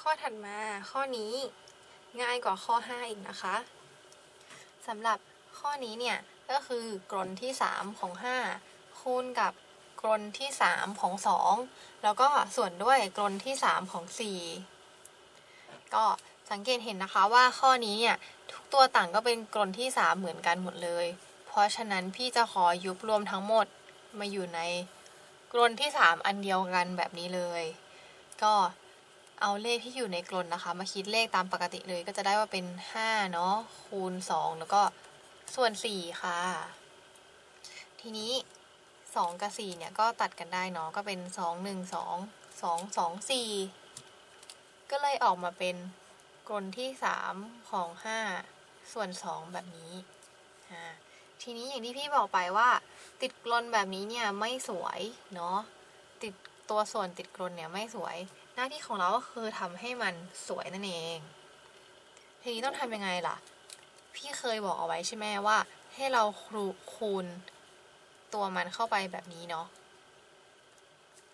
ข้อถัดมาข้อนี้ง่ายกว่าข้อ 5 อีกนะคะสำหรับข้อนี้เนี่ยก็คือกรนที่ 3 ของ 5 คูณกับกรนที่ 3 ของ 2 แล้วก็ส่วนด้วยกรนที่ 3 ของ 4 ก็สังเกตเห็นนะคะว่าข้อนี้เนี่ยทุกตัวต่างก็เป็นกรนที่ 3 เหมือนกันหมดเลย เพราะฉะนั้นพี่จะขอยุบรวมทั้งหมดมาอยู่ในกรนที่ 3 อันเดียวกันแบบนี้เลย ก็ เอาเลขที่อยู่ในกลนนะคะ มาคิดเลขตามปกติเลยก็จะได้ว่าเป็น 5 เนาะคูณ 2 แล้วก็ส่วน 4 ค่ะ ทีนี้ 2 กับ 4 เนี่ยก็ตัดกันได้เนาะก็เป็น 2 1 2 2 2 4 ก็เลยออกมาเป็นกลนที่ 3 ของ 5 ส่วน 2 แบบนี้ทีนี้อย่างที่พี่บอกไปว่า ติดกลนแบบนี้เนี่ยไม่สวยเนาะติดตัวส่วนติดกลนเนี่ยไม่สวย หน้าที่ของเราก็คือทำให้มันสวยนั่นเอง ทีนี้ต้องทำยังไงล่ะ พี่เคยบอกเอาไว้ใช่ไหมว่า ให้เราครูคูณตัวมันเข้าไปแบบนี้เนาะ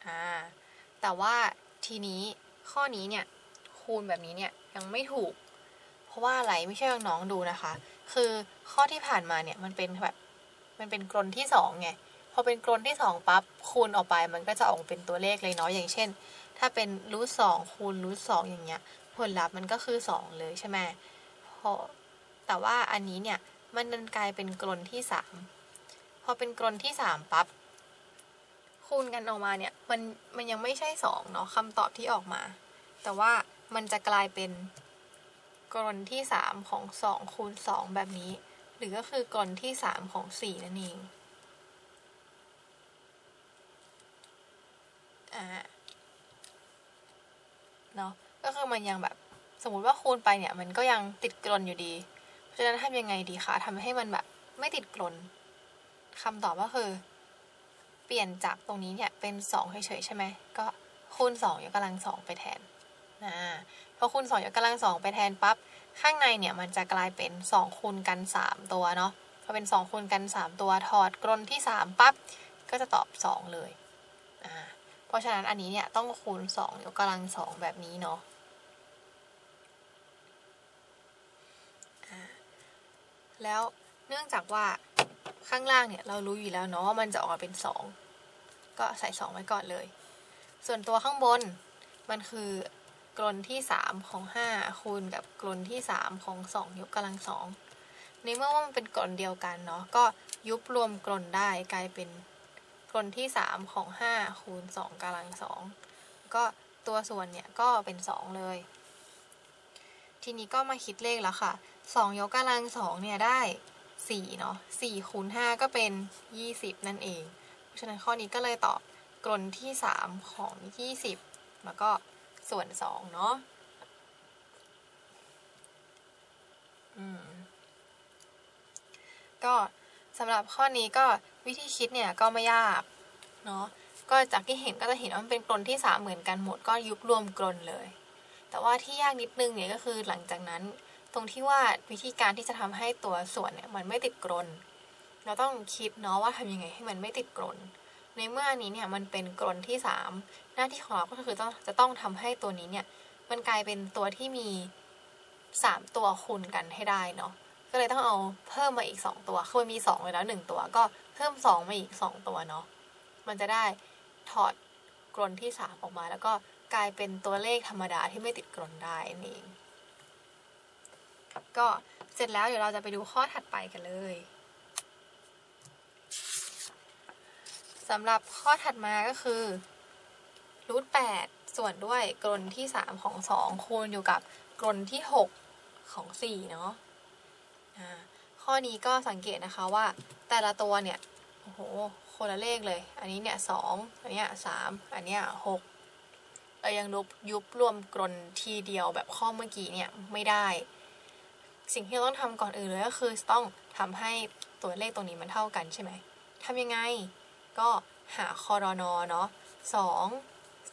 อ่าแต่ว่าทีนี้ข้อนี้เนี่ยคูณแบบนี้เนี่ยยังไม่ถูก เพราะว่าอะไรไม่ใช่น้องดูนะคะ คือข้อที่ผ่านมาเนี่ยมันเป็นแบบมันเป็นกลนที่สองไง อเป็นกลนที่สองปั๊บคูณออกไปมันก็จะออกเป็นตัวเลขเลยเนาะอย่างเช่น ถ้าเป็นรูทสองคูณรูทสองอย่างเงี้ย ผลลัพธ์มันก็คือสองเลยใช่ไหมพอแต่ว่าอันนี้เนี่ยมันดันกลายเป็นกลนที่สามพอเป็นกลนที่สามปั๊บคูณกันออกมาเนี่ยมันมันยังไม่ใช่สองเนาะคำตอบที่ออกมา แต่ว่ามันจะกลายเป็นกลนที่สามของสองคูณสองแบบนี้ หรือก็คือกลนที่สามของสี่นั่นเอง อ่าเนาะก็คือมันยังแบบ สมมุติว่าคูณไปเนี่ย มันก็ยังติดกลนอยู่ดี เพราะฉะนั้นทำยังไงดีคะทำให้มันแบบ ไม่ติดกลนคำตอบก็คือ เปลี่ยนจากตรงนี้เนี่ยเป็น2เฉยๆใช่ไหมก็คูณ2ยกกำลังสองไปแทนนะพอคูณ2ยกกำลังสองไปแทนปั๊บข้างในเนี่ยมันจะกลายเป็น2คูณกัน 3 ตัวเนาะพอเป็น2คูณกัน 3 ตัวถอดกลนที่3ปั๊บก็จะตอบ 2 เลย ราะฉะนั้นอันนี้เนี่ยต้องคูณ2ยกกำลังสองแบบนี้เนาะแล้วเนื่องจากว่าข้างล่างเนี่ยเรารู้อยู่แล้วเนาะว่ามันจะออกมาเป็น 2 ก็ใส่ 2 ไว้ก่อนเลย ส่วนตัวข้างบนมันคือกลนที่ 3 ของ 5 คูณกับกลนที่ 3 ของ 2 ยกกำลังสองในเมื่อว่ามันเป็นกลนเดียวกันเนาะก็ยุบรวมกลนได้กลายเป็น กลนที่3ของ5คูณ2กำลัง2ก็ตัวส่วนเนี่ยก็เป็น2เลย ทีนี้ก็มาคิดเลขแล้วค่ะ2ยกกำลัง2เนี่ยได้4เนาะ4คูณ5ก็เป็น20นั่นเอง เพราะฉะนั้นข้อนี้ก็เลยตอบกลนที่3ของ20แล้วก็ส่วน2เนาะอืมก็ สำหรับข้อนี้ก็วิธีคิดเนี่ยก็ไม่ยากเนาะก็จากที่เห็นก็จะเห็นว่ามันเป็นกลนที่สามเหมือนกันหมดก็ยุบรวมกลนเลย แต่ว่าที่ยากนิดนึงเนี่ยก็คือหลังจากนั้น ตรงที่ว่าวิธีการที่จะทำให้ตัวส่วนเนี่ยมันไม่ติดกลน เราต้องคิดเนาะว่าทำยังไงให้มันไม่ติดกลน ในเมื่ออันนี้เนี่ยมันเป็นกลนที่สามหน้าที่ของเราก็คือต้องจะต้องทำให้ตัวนี้เนี่ยมันกลายเป็นตัวที่มีสามตัวคูณกันให้ได้เนาะ ก็เลยต้องเอาเพิ่มมาอีก 2 ตัวคือมันมี2ไว้แล้ว 1 ตัว ก็เพิ่ม 2 มาอีก 2 ตัวเนาะ มันจะได้ถอดกลนที่ 3 ออกมา แล้วก็กลายเป็นตัวเลขธรรมดาที่ไม่ติดกลนได้นั่นเองก็เสร็จแล้วเดี๋ยวเราจะไปดูข้อถัดไปกันเลยสำหรับข้อถัดมาก็คือรูท8ส่วนด้วยกลนที่ 3 ของ 2 คูณอยู่กับกลนที่ 6 ของ4เนาะ ข้อนี้ก็สังเกตนะคะว่าแต่ละตัวเนี่ย โอ้โหคนละเลขเลย อันนี้เนี่ยสองอันเนี้ยสามอันเนี้ยหกเรายังยุบยุบรวมกลนทีเดียวแบบข้อเมื่อกี้เนี่ยไม่ได้ สิ่งที่เราต้องทำก่อนอื่นเลยก็คือต้องทำให้ตัวเลขตรงนี้มันเท่ากันใช่ไหมทำยังไง ก็หาคอรนอเนาะสอง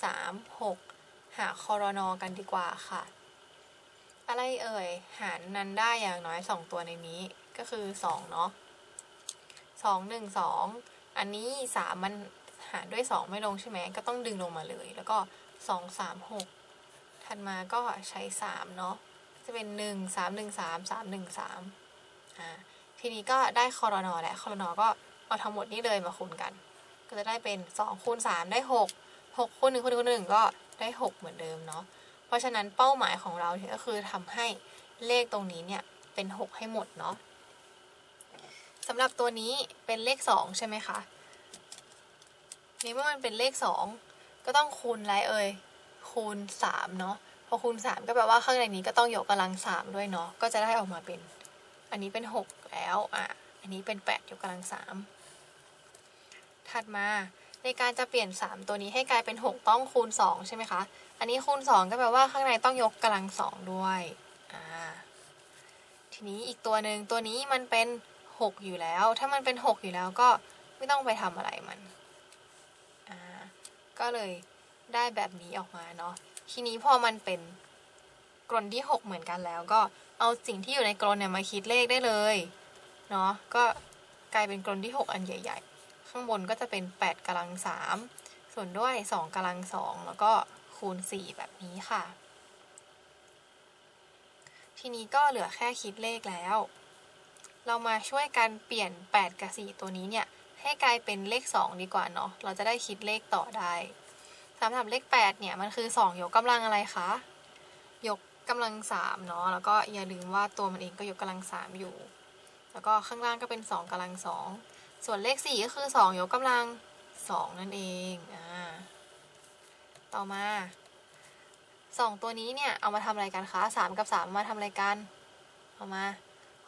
สามหกหาคอรนอกันดีกว่าค่ะ อะไรเอ่ย หารนั้นได้อย่างน้อย 2 ตัวในนี้ก็คือ 2 เนาะ2 1 2อันนี้ 3 มันหารด้วย 2 ไม่ลงใช่ไหมก็ต้องดึงลงมาเลย แล้วก็ 2 3 6 ถัดมาก็ใช้สามเนาะจะเป็นหนึ่งสามหนึ่งสามสามหนึ่งสามอ่าทีนี้ก็ได้คอรนอและคอรนอก็เอาทั้งหมดนี้เลยมาคูณกัน ก็จะได้เป็นสองคูณสามได้หกหกคูณหนึ่งคูณหนึ่งคูณหนึ่งก็ได้หกเหมือนเดิมเนาะ ราะฉะนั้นเป้าหมายของเราเนี่ยก็คือทำให้เลขตรงนี้เนี่ยเป็นหกให้หมดเนาะสำหรับตัวนี้เป็นเลขสองใช่ไหมคะในเมื่อมันเป็นเลขสองก็ต้องคูณอะไรเอ่ยคูณสามเนาะพอคูณสามก็แปลว่าข้างในนี้ก็ต้องยกกำลังสามด้วยเนาะก็จะได้ออกมาเป็น อันนี้เป็นหกแล้วอะอันนี้เป็นแปดยกกำลังสามถัดมา ในการจะเปลี่ยนสามตัวนี้ให้กลายเป็นหกต้องคูณสองใช่ไหมคะ อันนี้คูณสองก็แปลว่าข้างในต้องยกกำลังสองด้วยอ่าทีนี้อีกตัวหนึ่งตัวนี้มันเป็นหกอยู่แล้ว ถ้ามันเป็นหกอยู่แล้วก็ไม่ต้องไปทำอะไรมันอ่าก็เลยได้แบบนี้ออกมาเนาะทีนี้พอมันเป็นกรนที่ 6 เหมือนกันแล้ว ก็เอาสิ่งที่อยู่ในกรนเนี่ยมาคิดเลขได้เลยเนาะก็กลายเป็นกรนที่ 6 อันใหญ่ ๆ ข้างบนก็จะเป็น 8กำลัง3ส่วนด้วย 2กำลัง2แล้วก็คูณ 4 แบบนี้ค่ะ ทีนี้ก็เหลือแค่คิดเลขแล้ว เรามาช่วยกันเปลี่ยน 8 กับ 4 ตัวนี้เนี่ยให้กลายเป็นเลข 2 ดีกว่าเนาะเราจะได้คิดเลขต่อได้สำหรับเลข 8 เนี่ยมันคือ 2 ยกกำลังอะไรคะยกกำลัง3เนาะแล้วก็อย่าลืมว่าตัวมันเองก็ยกกำลัง3อยู่ แล้วก็ข้างล่างก็เป็น 2กำลัง2 ส่วนเลข 4 ก็คือ 2 ยกกำลัง 2 นั่นเองอ่าต่อมา 2 ตัวนี้เนี่ย เอามาทำอะไรกันคะ 3 กับ 3 มาทำอะไรกัน เอามา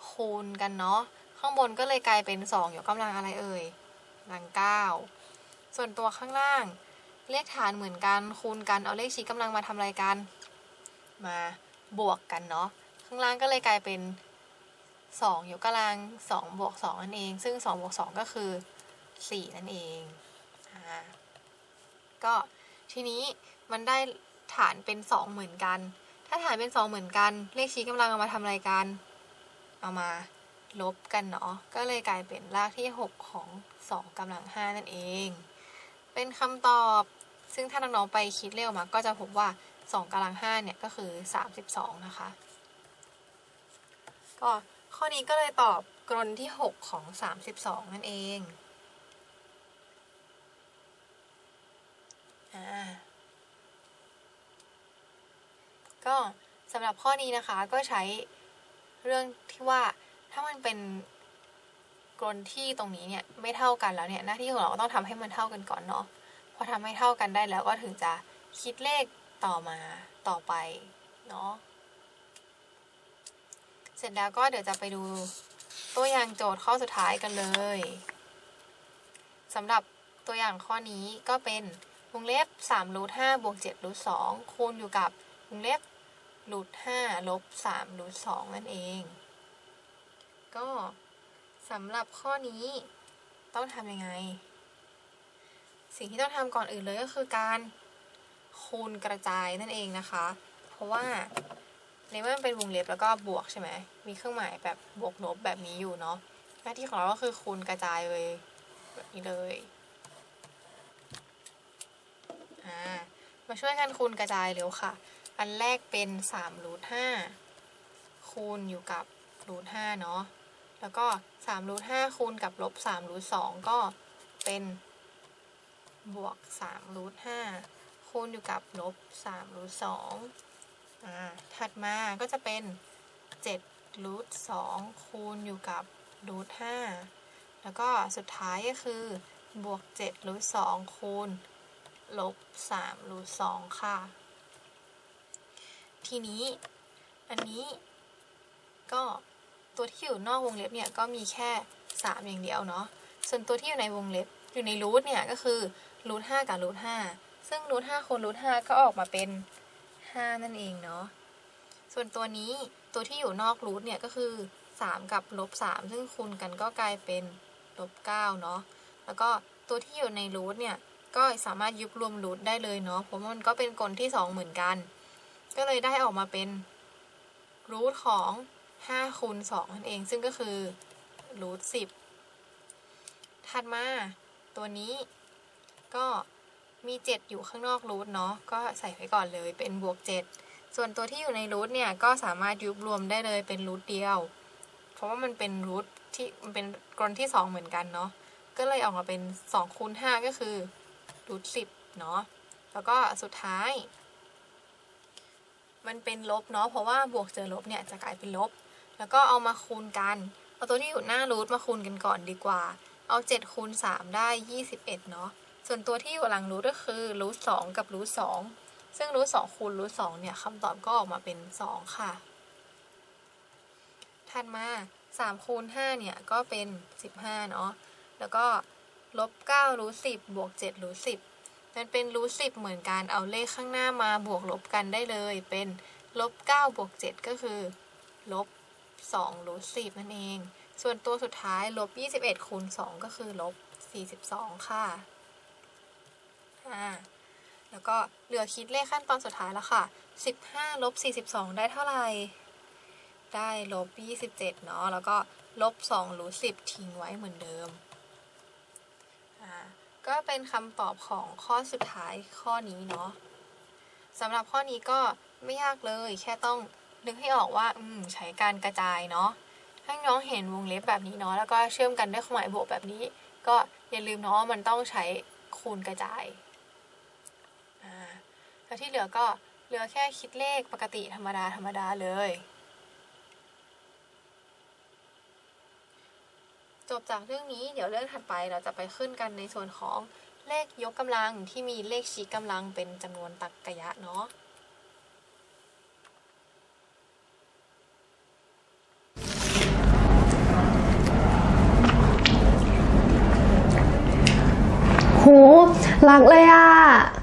คูณกันเนาะ ข้างบนก็เลยกลายเป็น 2 ยกกำลังอะไรเอ่ยกำลัง 9 ส่วนตัวข้างล่าง เลขฐานเหมือนกัน คูณกัน เอาเลขชี้กำลังมาทำอะไรกัน มาบวกกันเนาะ ข้างล่างก็เลยกลายเป็น 2ยกกำลัง2บวก2นั่นเอง ซึ่ง2บวก2ก็คือ 4 นั่นเองอ่าก็ทีนี้มันได้ฐานเป็น 2 เหมือนกัน ถ้าฐานเป็น 2 เหมือนกัน เลขชี้กำลังเอามาทำอะไรกัน เอามาลบกันเนาะ ก็เลยกลายเป็นรากที่ 6 ของ 2กำลัง 5 นั่นเอง เป็นคำตอบ ซึ่งถ้าน้องๆไปคิดเร็วมา ก็จะพบว่า 2กำลัง 5 เนี่ยก็คือ 32 นะคะ ก็ ข้อนี้ก็เลยตอบกรนที่ 6 ของ 32 นั่นเองอ่าก็สำหรับข้อนี้นะคะก็ใช้เรื่องที่ว่าถ้ามันเป็นกรนที่ตรงนี้เนี่ยไม่เท่ากันแล้วเนี่ยหน้าที่ของเราก็ต้องทำให้มันเท่ากันก่อนเนาะพอทำให้เท่ากันได้แล้วก็ถึงจะคิดเลขต่อมาต่อไปเนาะ เสร็จแล้วก็เดี๋ยวจะไปดูตัวอย่างโจทย์ข้อสุดท้ายกันเลยสำหรับตัวอย่างข้อนี้ก็เป็นวงเล็บ3รูท5บวก7รูท2คูณอยู่กับวงเล็บรูท5ลบ3รูท2นั่นเอง ก็สำหรับข้อนี้ต้องทำยังไง สิ่งที่ต้องทำก่อนอื่นเลยก็คือการคูณกระจายนั่นเองนะคะ เพราะว่า ในเมื่อมันเป็นวงเล็บแล้วก็บวกใช่ไหมมีเครื่องหมายแบบบวกลบแบบนี้อยู่เนาะหน้าที่ของเราก็คือคูณกระจายเลยแบบนี้เลยอ่ามาช่วยกันคูณกระจายเร็วค่ะ อันแรกเป็น3รูท5คูณอยู่กับรูท5เนาะแล้วก็3รูท5คูณกับลบ3รูท2ก็เป็นบวก3รูท5คูณอยู่กับลบ3รูท2อ่าถัดมาก็จะเป็น7รูท2คูณอยู่กับรูท5แล้วก็สุดท้ายก็คือบวก7รูท2คูณลบ3รูท2ค่ะ ทีนี้อันนี้ก็ตัวที่อยู่นอกวงเล็บเนี่ยก็มีแค่ 3 อย่างเดียวเนาะ ส่วนตัวที่อยู่ในวงเล็บอยู่ในรูทเนี่ยก็คือรูท5กับรูท5ซึ่งรูท5คูณรูท5ก็ออกมาเป็น 5 นั่นเองเนาะ ส่วนตัวนี้ตัวที่อยู่นอกรูทเนี่ยก็คือ 3 กับลบ3ซึ่งคูณกันก็กลายเป็นลบ9เนาะ แล้วก็ตัวที่อยู่ในรูทเนี่ยก็สามารถยุบรวมรูทได้เลยเนาะ เพราะมันก็เป็นกลที่ 2 เหมือนกัน ก็เลยได้ออกมาเป็นรูทของ5คูณ2นั่นเอง ซึ่งก็คือรูท10ถัดมาตัวนี้ก็ มี 7 อยู่ข้างนอกรูทเนาะก็ใส่ไว้ก่อนเลยเป็นบวก 7 ส่วนตัวที่อยู่ในรูทเนี่ยก็สามารถยุบรวมได้เลยเป็นรูทเดียว เพราะว่ามันเป็นรูทที่มันเป็นกรที่สองเหมือนกันเนาะก็เลยออกมาเป็น2คูณ5ก็คือรูทสิบเนาะแล้วก็สุดท้าย มันเป็นลบเนาะเพราะว่าบวกเจอลบเนี่ยจะกลายเป็นลบ แล้วก็เอามาคูณกัน เอาตัวที่อยู่หน้ารูทมาคูณกันก่อนดีกว่า เอา7คูณ3ได้ 21 เนาะ ส่วนตัวที่อยู่หลังรูทก็คือรูท2กับรูท2ซึ่งรูท2คูณรูท2เนี่ยคำตอบก็ออกมาเป็น2ค่ะ ถัดมา3คูณ5เนี่ยก็เป็น15เนาะ แล้วก็ลบ9รูท10บวก7รูท10มันเป็นรูท10เหมือนกันเอาเลขข้างหน้ามาบวกลบกันได้เลย เป็นลบ9บวก7ก็คือลบ2รูท10นั่นเอง ส่วนตัวสุดท้ายลบ21คูณ2ก็คือลบ42ค่ะ อ่าแล้วก็เหลือคิดเลขขั้นตอนสุดท้ายแล้วค่ะ 15ลบ42 ได้เท่าไหร่ ได้ลบ27เนาะ แล้วก็ลบ2รูท10 ทิ้งไว้เหมือนเดิม อ่า ก็เป็นคำตอบของข้อสุดท้ายข้อนี้เนาะสำหรับข้อนี้ก็ไม่ยากเลย แค่ต้องนึกให้ออกว่า อืม ใช้การกระจายเนาะถ้าน้องเห็นวงเล็บแบบนี้เนาะ แล้วก็เชื่อมกันด้วยเครื่องหมายบวกแบบนี้ ก็อย่าลืมเนาะมันต้องใช้คูณกระจาย แล้วที่เหลือก็เหลือแค่คิดเลขปกติธรรมดาธรรมดาเลย จบจากเรื่องนี้เดี๋ยวเรื่องถัดไปเราจะไปขึ้นกันในส่วนของเลขยกกำลังที่มีเลขชี้กำลังเป็นจำนวนตรรกะเนาะโหรักเลยอะ